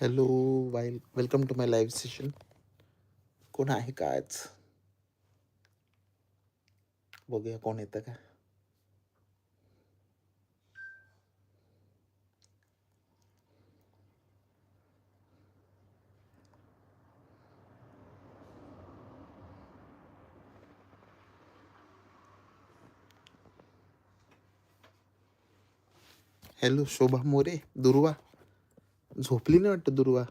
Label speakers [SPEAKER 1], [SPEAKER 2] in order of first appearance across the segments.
[SPEAKER 1] Hello while welcome to my live session कोण आहे का आज? बघूया कोण येतं का. हॅलो शोभा मोरे दुर्वा. झोपली नाही वाटतं दुर्वा?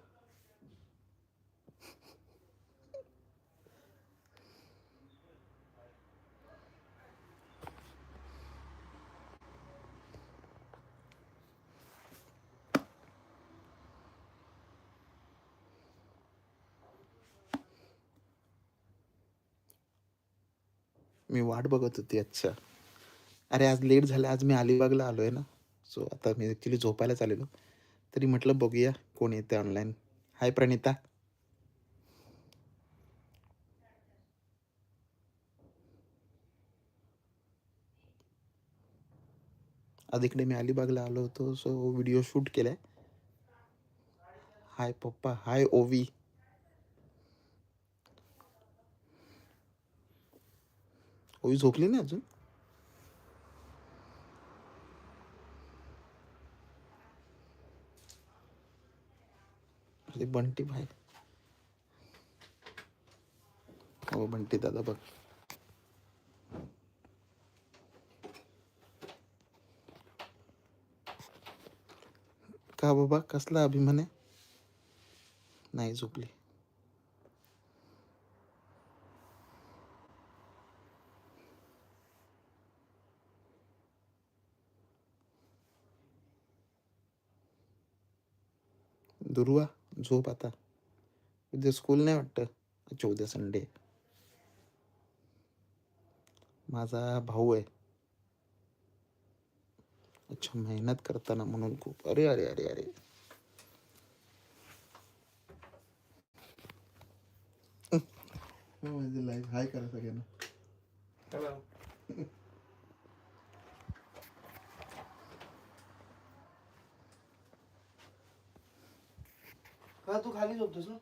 [SPEAKER 1] मी वाट बघत होती अच्छा अरे आज लेट झालं. आज मी अलिबागला आलो आहे ना. सो आता मी ॲक्च्युली झोपायलाच आलेलो तरी म्हटलं बघूया कोण येते ऑनलाईन हाय प्रणिता. आज इकडे मी अलिबागला आलो होतो सो व्हिडिओ शूट केलाय. हाय पप्पा. हाय ओवी. ओवी झोपली ना अजून? अरे बंटी भाई हो बंटी दादा बघ. का बाबा? कसला अभिमान आहे? नाही झोपली. दुर्वा? झोप आता. उद्या स्कूल नाही वाटतं. अच्छा उद्या संडे माझा भाऊ आहे. अच्छा मेहनत करताना म्हणून खूप. अरे अरे अरे अरे. माझे लाईव्ह हाय करा सगळ्यांना.
[SPEAKER 2] का तू खाली झोपतोस ना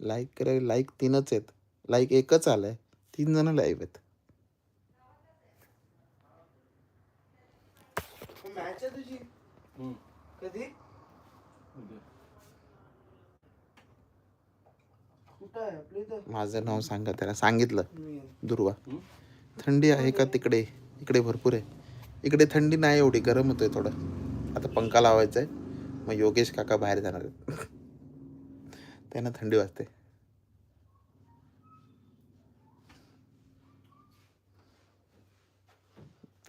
[SPEAKER 1] लाईक करायला लाईक तीनच आहेत. लाईक एकच आलाय. तीन जण लाईव्ह आहेत.
[SPEAKER 2] मॅच आहे तुझी? कधी कुठं आहे आपल्या इथं
[SPEAKER 1] माझं नाव सांगा त्याला. सांगितलं. दुर्वा. थंडी आहे का तिकडे? इकडे भरपूर आहे. इकडे थंडी नाही एवढी गरम होतोय थोडं. आता पंखा लावायचा आहे मग योगेश काका बाहेर जाणार आहेत. त्यांना थंडी वाजते.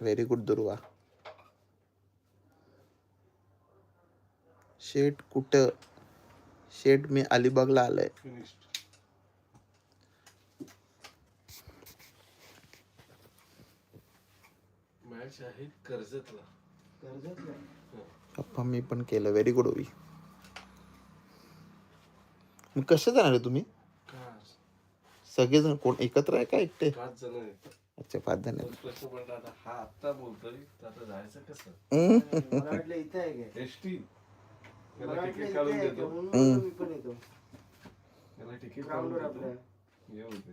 [SPEAKER 1] व्हेरी गुड दुर्वा. शेट कुठं? शेट मी अलिबागला आलोय.
[SPEAKER 3] आहे कर्जतला.
[SPEAKER 2] कर्जतला?
[SPEAKER 1] पप्पा मी पण केलं. व्हेरी गुड ओवी. मग कसे जाणार आहे तुम्ही?
[SPEAKER 3] का
[SPEAKER 1] सगळेजण कोण एकत्र आहे का एकटे?
[SPEAKER 3] पाच जण आहेत.
[SPEAKER 1] अच्छा पाच जण आहेत.
[SPEAKER 3] तर प्रश्न पडला आता हा आत्ता बोलतोय तर आता जायचं कसं?
[SPEAKER 1] हम्म.
[SPEAKER 2] मला वाटलं इथं आहे काय
[SPEAKER 3] एस टी
[SPEAKER 2] मला
[SPEAKER 3] याला
[SPEAKER 2] वाटलं
[SPEAKER 3] तिकीट
[SPEAKER 2] इथे
[SPEAKER 3] काढून
[SPEAKER 2] आहे का?
[SPEAKER 3] देतो.
[SPEAKER 2] म्हणून म्हणलं मी पण येतो.
[SPEAKER 3] याला तिकीट काढून
[SPEAKER 2] ग्राउंडवर आपल्या.
[SPEAKER 3] देतो येऊ दे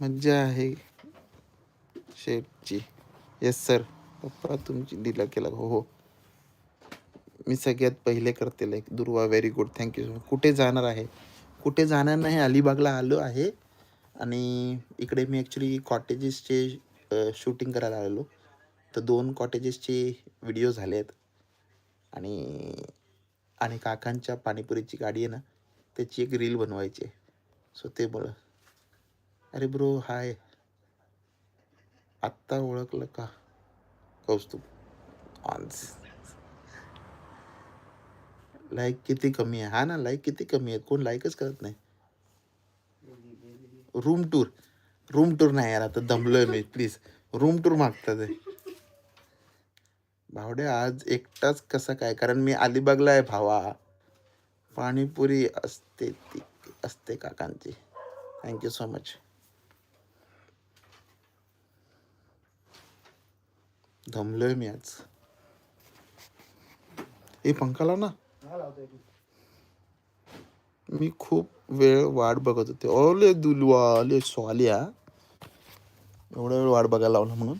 [SPEAKER 1] मज्जा आहे. शेटची येस सर पप्पा तुमची दिला केला. हो हो. मी सगळ्यात पहिले करते like Durva very good thank you so much कुठे जाणार आहे? कुठे जाणार नाही? अलिबागला आलो आहे. आणि इकडे मी ॲक्च्युली कॉटेजेसचे शूटिंग करायला आलेलो. तर दोन कॉटेजेसचे व्हिडिओ झाले आहेत. आणि आणि काकांच्या पाणीपुरीची गाडी आहे ना त्याची एक रील बनवायची आहे. सो ते बोला अरे ब्रो हाय. आत्ता ओळखलं का? कौस्तुभ. ऑन्स लाईक किती कमी आहे? हा ना लाईक किती कमी आहे? कोण लाईकच करत नाही. रूम टूर रूम टूर नाही यार आता दमलोय मी प्लीज रूम टूर मागतात भावडे आज एकटाच कसा काय? कारण मी अलिबागला आहे भावा. पाणीपुरी असते ती असते काकांची. थँक्यू सो मच दमलोय मी आज. हे पंखा लाव ना. मी खूप वेळ वाट बघत होते. ओले दुलवा ले स्वालिया. एवढा वेळ वाट बघायला लावला म्हणून.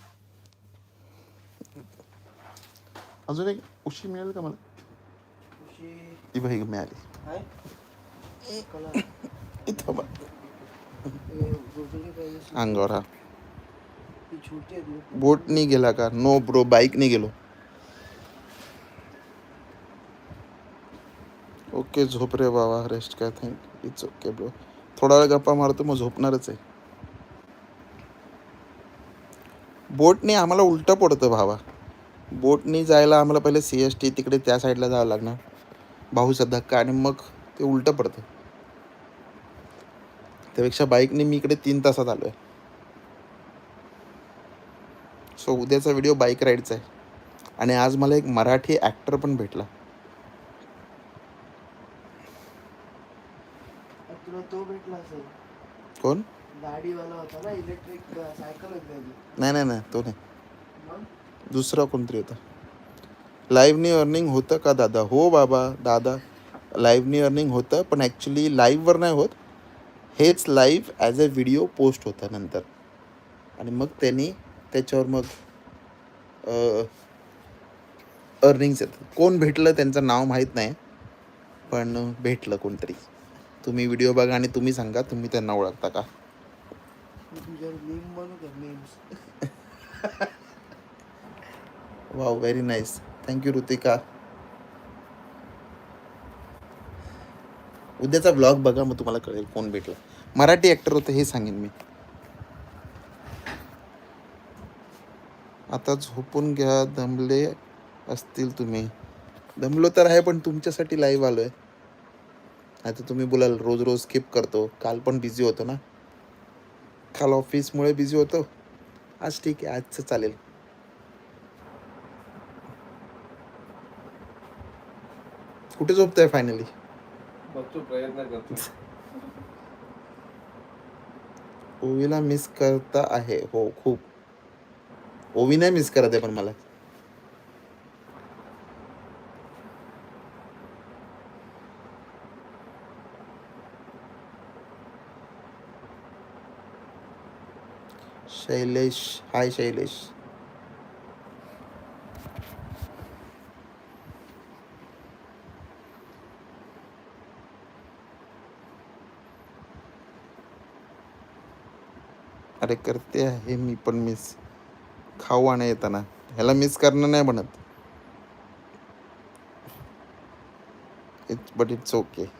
[SPEAKER 1] अजून एक उशी मिळेल का मला? ती बाई मिळाली.
[SPEAKER 2] हे
[SPEAKER 1] अंगावर हा
[SPEAKER 2] ती.
[SPEAKER 1] बोटनी गेला का? नो ब्रो बाईकने गेलो. ओके झोप रे बाबा रेस्ट काय थँक इट्स ओके ब्रो थोडा वेळ गप्पा मारतो मग झोपणारच आहे. बोटने आम्हाला उलटं पडतं भावा. बोटने जायला आम्हाला पहिले सी एस टी तिकडे त्या साईडला जावं लागणार. भाऊचा धक्का आणि मग ते उलटं पडतं. त्यापेक्षा बाईकने मी इकडे तीन तासात आलो आहे सो उद्याचा व्हिडिओ बाईक राईडचा आहे. आणि आज मला एक मराठी ॲक्टर पण भेटला.
[SPEAKER 2] तो भेटला असेल.
[SPEAKER 1] कोण?
[SPEAKER 2] दाढीवाला होता ना इलेक्ट्रिक सायकल होती त्याची
[SPEAKER 1] नाही नाही नाही तो नाही. दुसरा कोणतरी होता. लाईव्हनी अर्निंग होतं का दादा? हो बाबा दादा. लाईव्हनी अर्निंग होतं पण ॲक्च्युली लाईव्हवर नाही होत. हेच live as a video post होतं नंतर. आणि मग त्यांनी त्याच्यावर मग अर्निंग्स येतात. कोण भेटलं त्यांचं नाव माहीत नाही पण भेटलं कोणतरी. तुम्ही व्हिडिओ बघा आणि तुम्ही सांगा तुम्ही त्यांना ओळखता का?
[SPEAKER 2] वा
[SPEAKER 1] wow very nice thank you Ritika उद्याचा ब्लॉग बघा मग तुम्हाला कळेल कोण भेटला. मराठी ॲक्टर होतं हे सांगेन मी. आता झोपून घ्या दमले असतील तुम्ही. दमलो तर आहे पण तुमच्यासाठी लाईव्ह आलो आहे आता तुम्ही बोलाल रोज रोज स्किप करतो. काल पण बिझी होतो ना. काल ऑफिसमुळे बिझी होतो. आज ठीक आहे आजचं चालेल. कुठे झोपताय फायनली
[SPEAKER 3] बघतो प्रयत्न करतो.
[SPEAKER 1] ओवीला मिस करता आहे. हो खूप. ओवी नाही मिस करत आहे पण मला. शैलेश हाय शैलेश. अरे करते आहे मी पण मिस खाऊ आणि येताना. ह्याला मिस करणं नाही म्हणत. It's but it's okay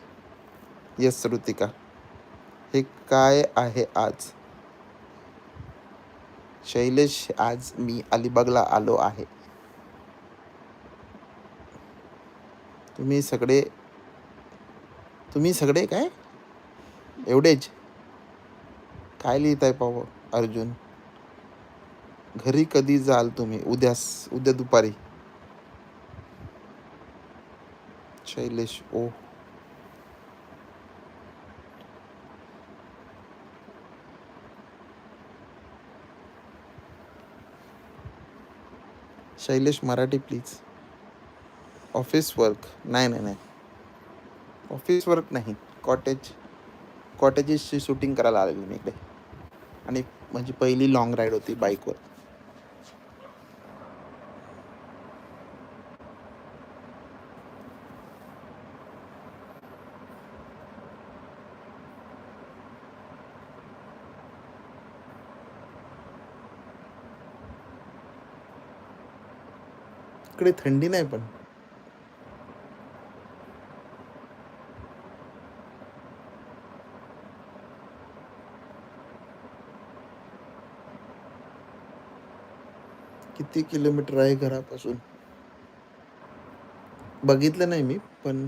[SPEAKER 1] yes Ritika हे काय आहे आज? शैलेश आज मी अलिबागला आलो आहे. तुम्ही सगळे तुम्ही सगळे काय? एवढेच. काय लिहित आहे पाव अर्जुन? घरी कधी जाल तुम्ही? उद्यास उद्या दुपारी. शैलेश ओ. Shailesh Marathi please office work नाही नाही नाही. ऑफिस वर्क नाही. कॉटेज कॉटेजेसची शूटिंग करायला आलेली मी इकडे. आणि माझी म्हणजे पहिली लॉंग राईड होती बाईकवर इकडे थंडी नाही पण. किती किलोमीटर आहे घरापासून? बघितलं नाही मी पण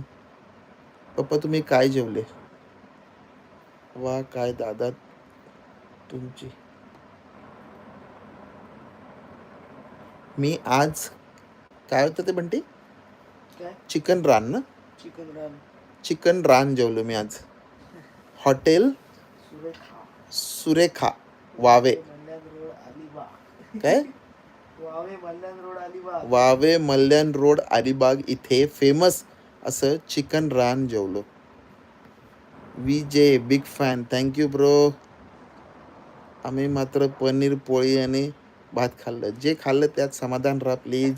[SPEAKER 1] पप्पा तुम्ही काय जेवले? वा काय दादा तुमची. मी आज काय होतं ते
[SPEAKER 2] काय?
[SPEAKER 1] चिकन रान ना?
[SPEAKER 2] चिकन रान
[SPEAKER 1] चिकन रान जेवलो मी आज. हॉटेल
[SPEAKER 2] सुरेखा.
[SPEAKER 1] सुरेखा वावे.
[SPEAKER 2] मल्याण रोड अलिबाग.
[SPEAKER 1] काय?
[SPEAKER 2] Huawei Malyan road Alibag.
[SPEAKER 1] Vave Malyan road Alibag इथे फेमस असं चिकन रान जेवलो. वी जे बिग फॅन थँक्यू ब्रो आम्ही मात्र पनीर पोळी आणि भात खाल्लं. जे खाल्लं त्यात समाधान राहा प्लीज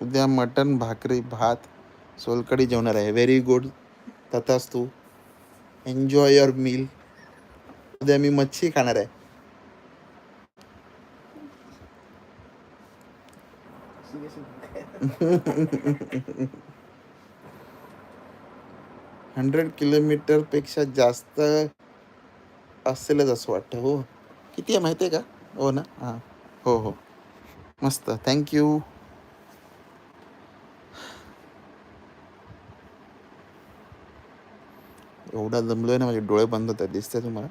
[SPEAKER 1] उद्या मटन, भाकरी, भात सोलकडी जेवणार आहे. व्हेरी गुड तथाच एन्जॉय युअर मील उद्या मी मच्छी खाणार आहे. हंड्रेड किलोमीटरपेक्षा जास्त असेलच असं वाटतं हो. किती आहे माहिती आहे का? हो ना? हां. हो हो. मस्त. थँक्यू एवढा जमलोय ना माझे डोळे बंद होतात. दिसतंय तुम्हाला?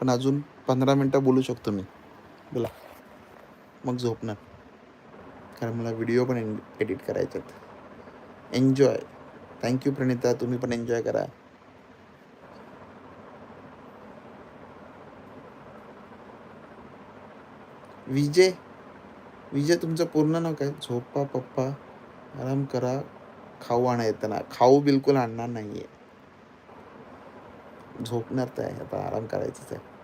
[SPEAKER 1] पण अजून पंधरा मिनटं बोलू शकतो मी. बोला. मग झोपणार कारण मला व्हिडिओ पण एडिट करायचे आहेत. Enjoy thank you Pranita. तुम्ही पण एन्जॉय करा. विजय. विजय तुमचं पूर्ण नाव काय? झोपा पप्पा. आराम करा. खाऊ आणा येताना. खाऊ बिलकुल आणणार नाहीये. झोपणार तर आहे. आता आराम करायचंच आहे.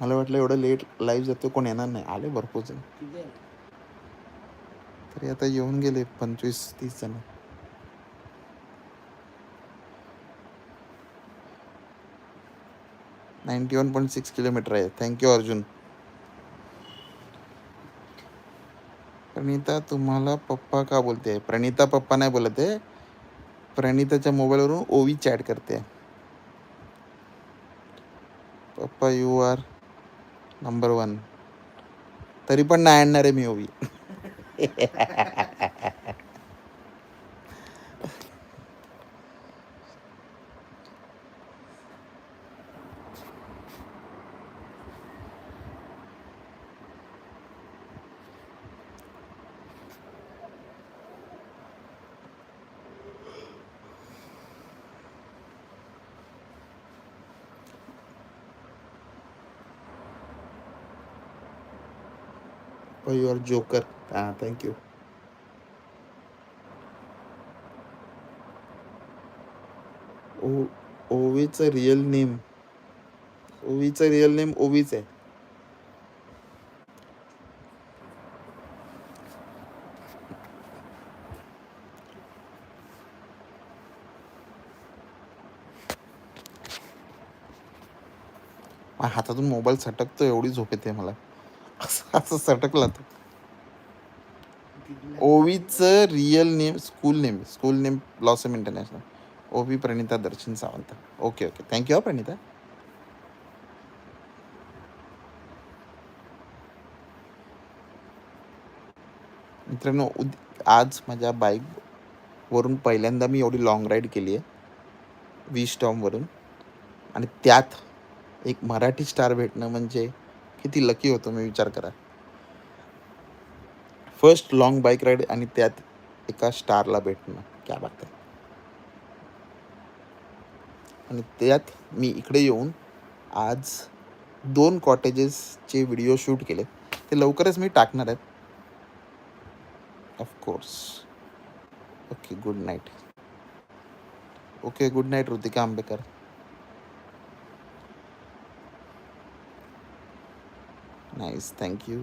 [SPEAKER 1] मला वाटलं एवढं लेट लाईव्ह जातो कोण येणार नाही. आले भरपूर जण. तरी आता येऊन गेले पंचवीस तीस जण. Ninety one point six kilometre आहे थँक्यू अर्जुन प्रणिता तुम्हाला पप्पा का बोलते? प्रणिता पप्पा नाही बोलत आहे. प्रणिताच्या मोबाईलवरून ओवी चॅट करते. पप्पा यू आर नंबर वन तरी पण नाही आणणार आहे मी ओवी. यू आर जोकर हां थँक्यू ओ ओवीचं रिअल नेम ओवीचं रिअल नेम ओवीच आहे हातातून मोबाईल सटकतो एवढी झोप येते मला. असं सटकला तो ओवीचं real name school name school name blossom international Ovi Pranita Darshan Sawant. Okay okay thank you हा प्रणिता. मित्रांनो उद- आज माझ्या बाईकवरून पहिल्यांदा मी एवढी लॉंग राईड केली आहे वी स्टॉमवरून आणि त्यात एक मराठी स्टार भेटणं म्हणजे किती लकी होतो मी विचार करा. फर्स्ट लॉंग बाईक राईड आणि त्यात एका स्टारला भेटणं. क्या बात आहे आणि त्यात मी इकडे येऊन आज दोन कॉटेजेसचे व्हिडिओ शूट केले. ते लवकरच मी टाकणार आहेत of course okay good night okay good night Ritika Ambekar nice thank you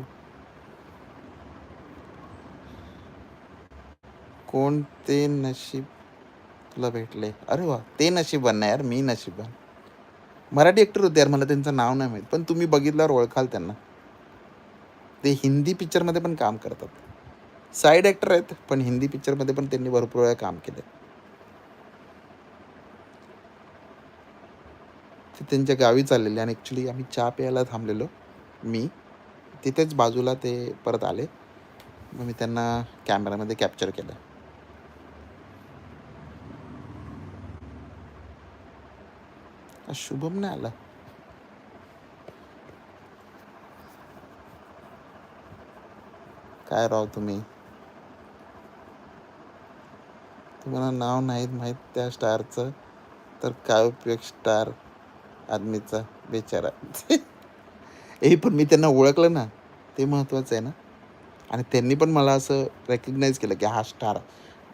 [SPEAKER 1] कोणते नशीब तुला भेटले? अरे वा ते नशीब नाही यार मी नशीबवान मराठी ॲक्टर होते यार मला त्यांचं नाव नाही माहीत पण तुम्ही बघितल्यावर ओळखाल त्यांना. ते हिंदी पिक्चरमध्ये पण काम करतात. साईड ॲक्टर आहेत पण हिंदी पिक्चरमध्ये पण त्यांनी भरपूर वेळा काम केलं ते त्यांच्या गावी चाललेले आणि ॲक्च्युली आम्ही चहा प्यायला थांबलेलो मी तिथेच बाजूला ते परत आले. मग मी त्यांना कॅमेऱ्यामध्ये कॅप्चर केलं. शुभम नाही आला. काय राव तुम्ही? तुम्हाला नाव नाहीत माहीत त्या स्टारचं तर काय उपयोग स्टार आदमीचा? बेचारा. ए पण मी त्यांना ओळखलं ना ते महत्त्वाचं आहे ना. आणि त्यांनी पण मला असं रेकग्नाईज केलं की हा स्टार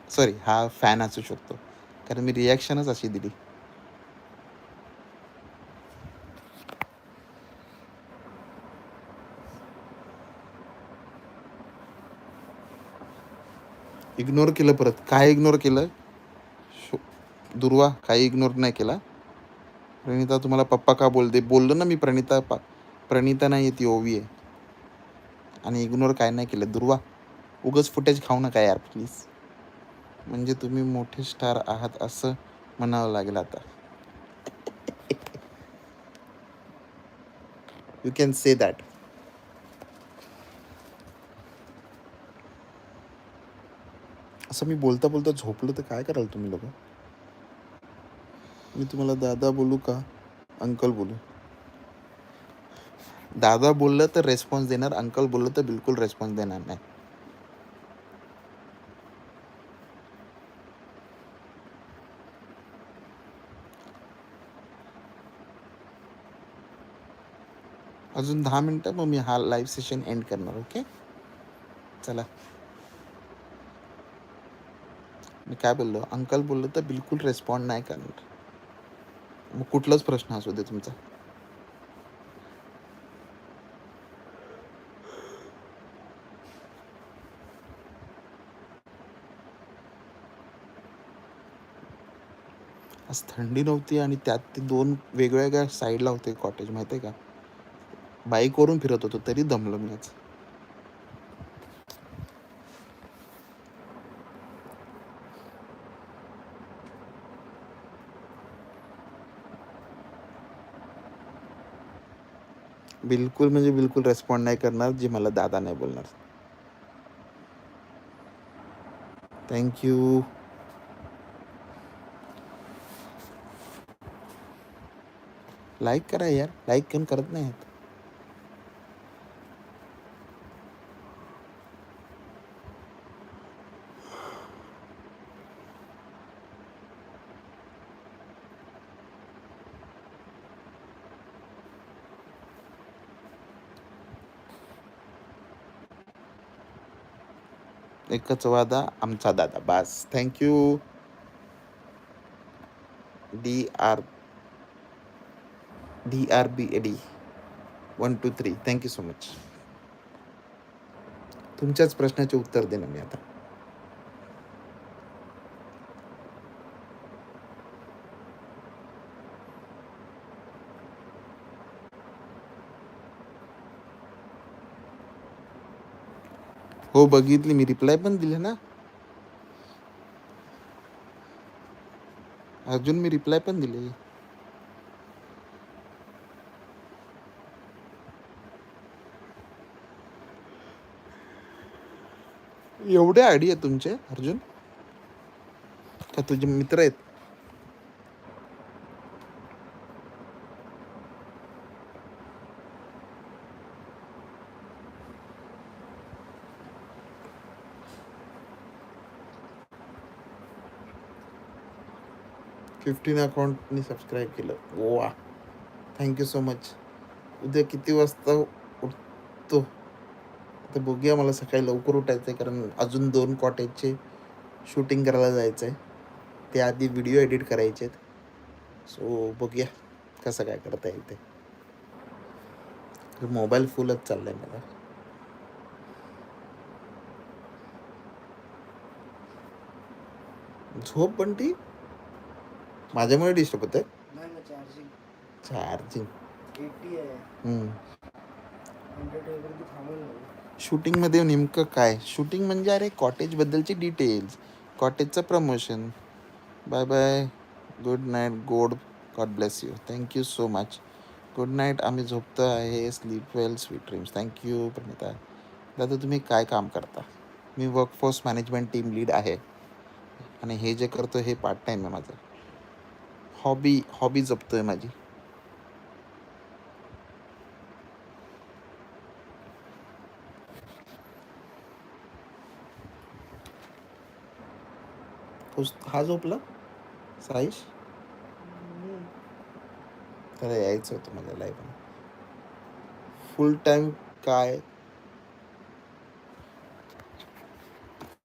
[SPEAKER 1] सॉरी हा फॅन असू शकतो. कारण मी रिॲक्शनच अशी दिली. इग्नोर केलं परत. काय इग्नोर केलं? शो- दुर्वा काही इग्नोर नाही केला. प्रणिता तुम्हाला पप्पा का बोलते? बोललो ना मी प्रणिता पा प्रणिता नाही ती ओवी आहे. आणि इग्नोर काय नाही केलं. दुर्वा उगच फुटेज खाऊ नका यार प्लीज म्हणजे तुम्ही मोठे स्टार आहात असं म्हणावं लागेल आता. यू कॅन से दॅट असं मी बोलता बोलता झोपलं तर काय कराल तुम्ही लोक? मी तुम्हाला दादा बोलू का? अंकल बोलू? दादा बोललं तर रेस्पॉन्स देणार अंकल बोललं तर बिलकुल रेस्पॉन्स देणार नाही. अजून दहा मिनटं मग मी हा लाईव्ह सेशन एंड करणार ओके चला. मी काय बोललो? अंकल बोललो तर बिलकुल रेस्पॉन्ड नाही करणार. मग कुठलाच प्रश्न असू दे तुमचा. आज थंडी नव्हती आणि त्यात ते दोन वेगवेगळ्या साईडला होते कॉटेज माहिती आहे का? बाईकवरून फिरत होतो तरी दमलो मी आज. बिलकुल म्हणजे बिलकुल रेस्पॉन्ड नाही करणार जे मला दादा नाही बोलणार. थँक्यू लाईक करा यार. लाईक कोण करत नाही आहेत. एकच वादा आमचा दादा. बास. Thank you D R D one two three thank you so much तुमच्याच प्रश्नाचे उत्तर देणं मी आता. हो, बघितली मी. रिप्लाय पण दिले ना. अजून मी रिप्लाय पण दिले. एवढे आयडी आहे तुमचे अर्जुन. का तुझे मित्र आहेत. फिफ्टीन अकाउंटनी सबस्क्राईब केलं. वा थँक्यू सो मच उद्या किती वाजता उठतो? आता बघूया मला सकाळी लवकर उठायचं आहे कारण अजून दोन कॉटेजचे शूटिंग करायला जायचं आहे ते आधी व्हिडिओ एडिट करायचे आहेत सो बघूया कसं काय करता येईल ते. मोबाईल फुलच चाललाय मला झोप पण ती माझ्यामुळे डिस्टर्ब होत आहे.
[SPEAKER 2] चार्जिंग
[SPEAKER 1] चार्जिंग शूटिंगमध्ये नेमकं काय? शूटिंग म्हणजे अरे कॉटेजबद्दलची details. कॉटेजचं promotion. Bye bye. Good night गोड. God bless you. Thank you so much. Good night. आम्ही झोपतो आहे. Sleep well sweet dreams. Thank you Pranita दादा तुम्ही काय काम करता? मी वर्कफोर्स मॅनेजमेंट टीम लीड आहे. आणि हे जे करतो हे पार्ट टाईम आहे माझं. हॉबी हॉबी जपतो आहे माझी. तोच- हा झोपला? साईश? त्याला यायचं होतं माझ्या लाईफला फुल टाइम काय?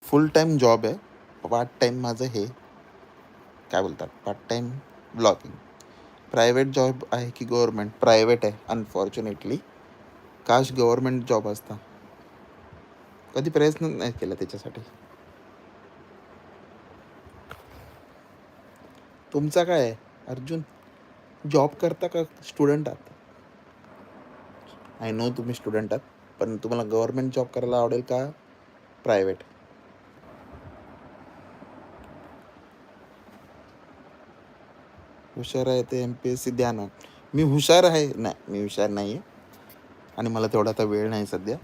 [SPEAKER 1] फुल टाइम जॉब आहे. पार्ट टाइम माझं हे. काय बोलतात? Part time blogging private job आहे की गव्हर्मेंट प्रायव्हेट आहे अनफॉर्च्युनेटली काश गव्हर्मेंट जॉब असता. कधी प्रयत्न नाही केला त्याच्यासाठी. तुमचा काय आहे? अर्जुन जॉब करता का स्टुडंट आहात? आय नो तुम्ही स्टुडंट आहात पण तुम्हाला गव्हर्मेंट जॉब करायला आवडेल का प्रायव्हेट हुशार आहे ते एम पी एस सी द्या ना. मी हुशार आहे? नाही मी हुशार नाही आहे आणि मला तेवढा आता वेळ नाही सध्या.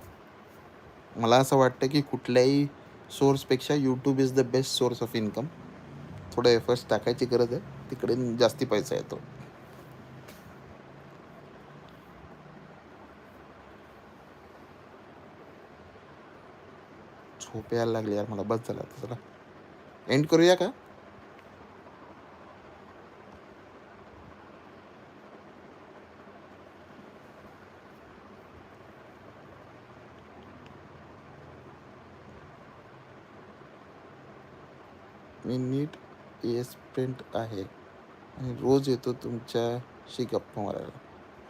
[SPEAKER 1] मला असं वाटतं की कुठल्याही सोर्सपेक्षा YouTube is the best source of income थोडं एफर्ट्स टाकायची गरज आहे. तिकडे जास्ती पैसा येतो. झोप यायला लागली यार मला. बस झाला चला एंड करूया का मी नीट एस प्रिंट आहे. आणि रोज येतो तुमच्याशी गप्पा मारायला.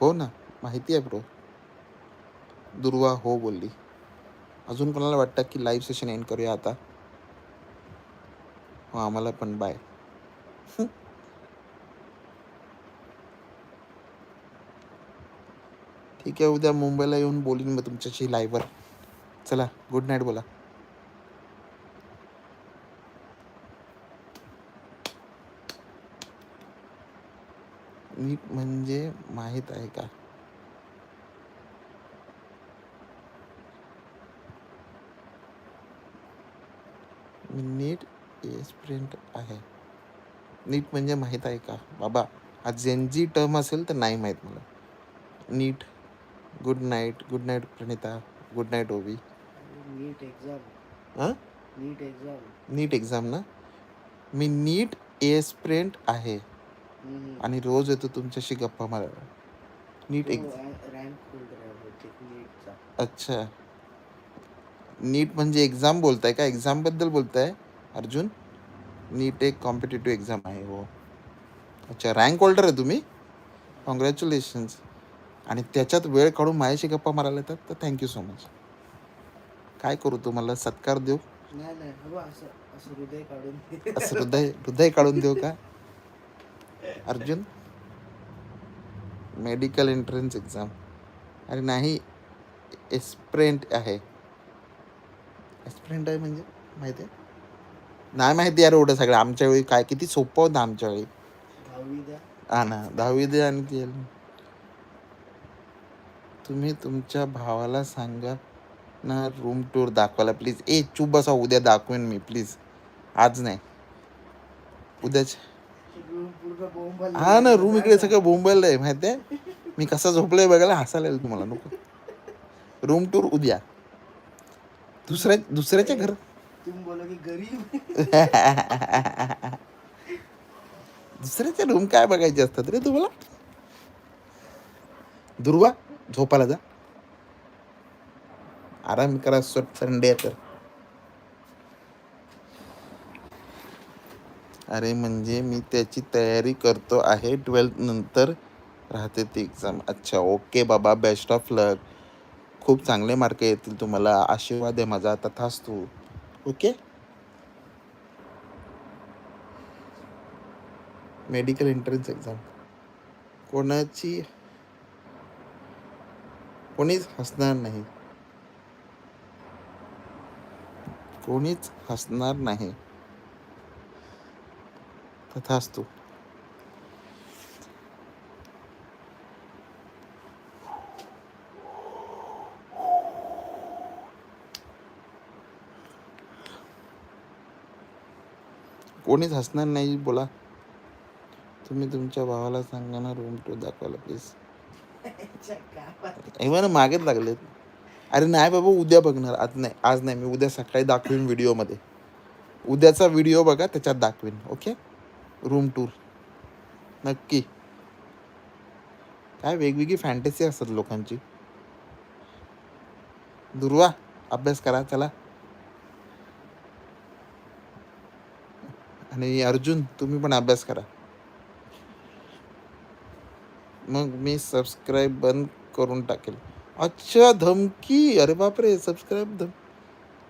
[SPEAKER 1] हो ना? माहिती आहे ब्रो दुर्वा हो बोलली. अजून कोणाला वाटतं की लाईव्ह सेशन एंड करूया आता? हो आम्हाला पण. बाय ठीक आहे उद्या मुंबईला येऊन बोलीन मग तुमच्याशी लाईव्हवर चला गुड नाईट बोला. नीट म्हणजे माहीत आहे का? नीट एस प्रिंट आहे. नीट म्हणजे माहीत आहे का? बाबा हा जेनजी टर्म असेल तर नाही माहीत मला. नीट. Good night good night Pranita. Good night Ovi.
[SPEAKER 2] NEET exam
[SPEAKER 1] हां?
[SPEAKER 2] नीट एक्झाम
[SPEAKER 1] नीट एक्झाम ना? मी नीट एस प्रिंट आहे. आणि रोज येतो तुमच्याशी गप्पा मारायला. नीट
[SPEAKER 2] बहुतेक नीटचा
[SPEAKER 1] अच्छा. नीट म्हणजे एक्झाम बोलताय का? एक्झामबद्दल बोलताय अर्जुन? नीट एक कॉम्पिटेटिव्ह एक्झाम आहे हो. अच्छा रँक होल्डर आहे तुम्ही? कॉंग्रॅच्युलेशन्स आणि त्याच्यात वेळ काढून माझ्याशी गप्पा मारायला येतात तर थँक्यू सो मच काय करू तुम्हाला? सत्कार देऊ?
[SPEAKER 2] नाही नाही हो असं हृदय काढून
[SPEAKER 1] देऊ का? अर्जुन मेडिकल एंट्रन्स एक्झाम अरे नाही एस्प्रेंट आहे. एस्प्रेंट आहे म्हणजे माहिती आहे? नाही माहिती यार एवढं सगळं. आमच्या वेळी काय किती सोपं होतं आमच्या वेळी. हा ना दहावी दे आणि ते तुम्ही तुमच्या भावाला सांगा ना रूम टूर दाखवायला. प्लीज ए चूप बसा. उद्या दाखवेन मी. प्लीज आज नाही. उद्याच हा ना रूम इकडे सगळं बोंबल आहे माहिती आहे मी कसा झोपलोय बघायला हसायला येईल तुम्हाला नको. रूम टूर उद्या. दुसऱ्या दुसऱ्याच्या घर.
[SPEAKER 2] तुम बोलो की गरीब
[SPEAKER 1] दुसऱ्याच्या रूम काय बघायचे असतात रे तुम्हाला? दुर्वा झोपायला जा. आराम करा संडे तर. अरे म्हणजे मी त्याची तयारी करतो आहे. ट्वेल्थ नंतर राहते ती एक्झाम. अच्छा ओके बाबा बेस्ट ऑफ लक. खूप चांगले मार्क येतील तुम्हाला. आशीर्वाद आहे माझा. तथास्तू ओके? Medical entrance exam. कोणाची? कोणीच हसणार नाही. कोणीच हसणार नाही. तथास्तु कोणीच हसणार नाही बोला. तुम्ही तुमच्या भावाला सांगा ना रूम टू दाखवायला प्लीज इव्हन मागेच लागलेत. अरे नाही बाबा उद्या बघणार. आज नाही आज नाही. मी उद्या सकाळी दाखवीन व्हिडिओमध्ये उद्याचा व्हिडिओ बघा त्याच्यात दाखवीन ओके रूम टूर नक्की. काय वेगवेगळी फॅन्टसी असतात लोकांची. दुर्वा, अभ्यास करा चला आणि अर्जुन, तुम्ही पण अभ्यास करा. मग मी सबस्क्राईब बंद करून टाकेल. अच्छा धमकी. अरे बापरे सबस्क्राईब धम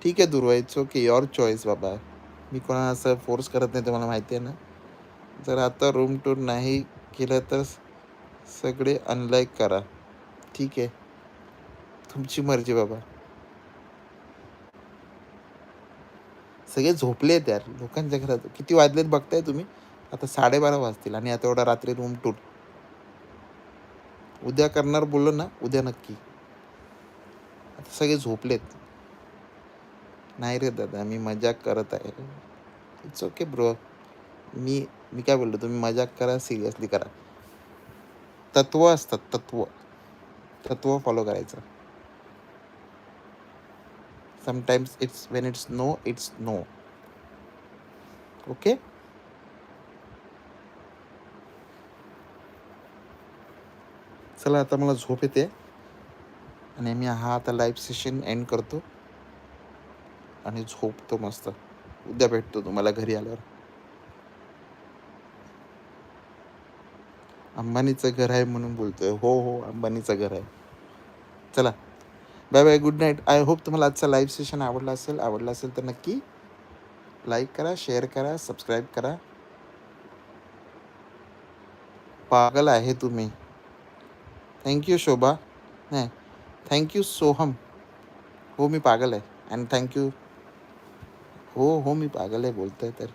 [SPEAKER 1] ठीक आहे दुर्वा इट्स ओके युअर चॉईस बाबा. मी कोणाला असं फोर्स करत नाही, तुम्हाला माहिती आहे ना? जर आता रूम टूर नाही केलं तर सगळे अनलाईक करा. ठीक आहे? तुमची मर्जी बाबा. सगळे झोपले आहेत यार. लोकांच्या घरात किती वाजलेत बघताय तुम्ही? आता साडेबारा वाजतील आणि आता एवढा रात्री रूम टूर उद्या करणार बोललो ना उद्या नक्की. आता सगळे झोपलेत. नाही रे दादा मी मजाक करत आहे. इट्स ओके ब्रो मी मी काय बोललो तुम्ही मजाक करा सिरियसली करा. तत्व असतात तत्व. तत्व फॉलो करायचं. Sometimes it's when it's no it's no okay चला आता मला झोप येते. आणि मी हा आता लाईव्ह सेशन एंड करतो. आणि झोपतो मस्त. उद्या भेटतो तुम्हाला घरी आल्यावर. अंबानीचं घर आहे म्हणून बोलतोय. हो हो अंबानीचं घर आहे. चला. Bye bye good night I hope तुम्हाला आजचा लाईव्ह सेशन आवडला असेल. आवडला असेल तर नक्की लाईक करा शेअर करा सबस्क्राईब करा. पागल आहे तुम्ही. Thank you Shobha. नाही थँक्यू सोहम. हो मी पागल आहे. अँड थँक्यू हो हो मी पागल आहे बोलतोय तर.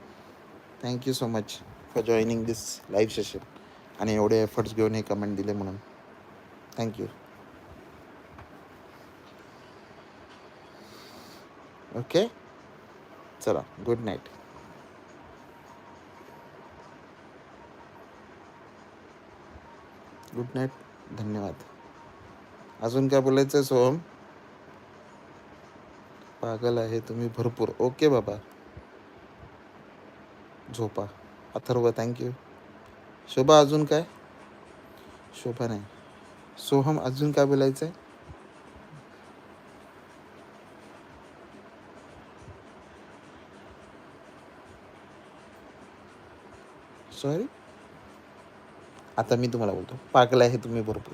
[SPEAKER 1] Thank you so much for joining this live session आणि एवढे एफर्ट्स घेऊन हे कमेंट दिले म्हणून. थँक्यू ओके चला गुड नाईट गुड नाईट धन्यवाद. अजून काय बोलायचं आहे सोहम? पागल आहे तुम्ही भरपूर. ओके बाबा. झोपा. अथर्व थँक्यू शोभा अजून काय? शोभा नाही. सोहम अजून काय बोलायचं आहे सॉरी आता मी तुम्हाला बोलतो. पागल आहे तुम्ही भरपूर.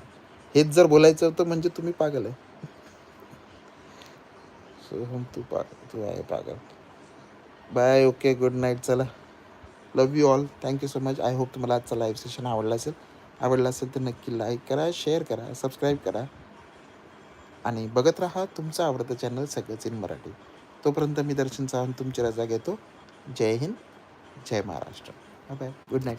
[SPEAKER 1] हेच जर बोलायचं होतं म्हणजे तुम्ही पागल आहे. सोहम तू पागल तू आहे पागल. बाय ओके गुड नाईट चला. Love you all thank you so much I hope तुम्हाला आजचा लाईव्ह सेशन आवडला असेल. आवडला असेल तर नक्की लाईक करा शेअर करा सबस्क्राईब करा. आणि बघत राहा तुमचं आवडतं चॅनल सगळंच इन मराठी. तोपर्यंत मी दर्शन चाहून तुमची रजा घेतो. जय हिंद जय महाराष्ट्र. Bye good night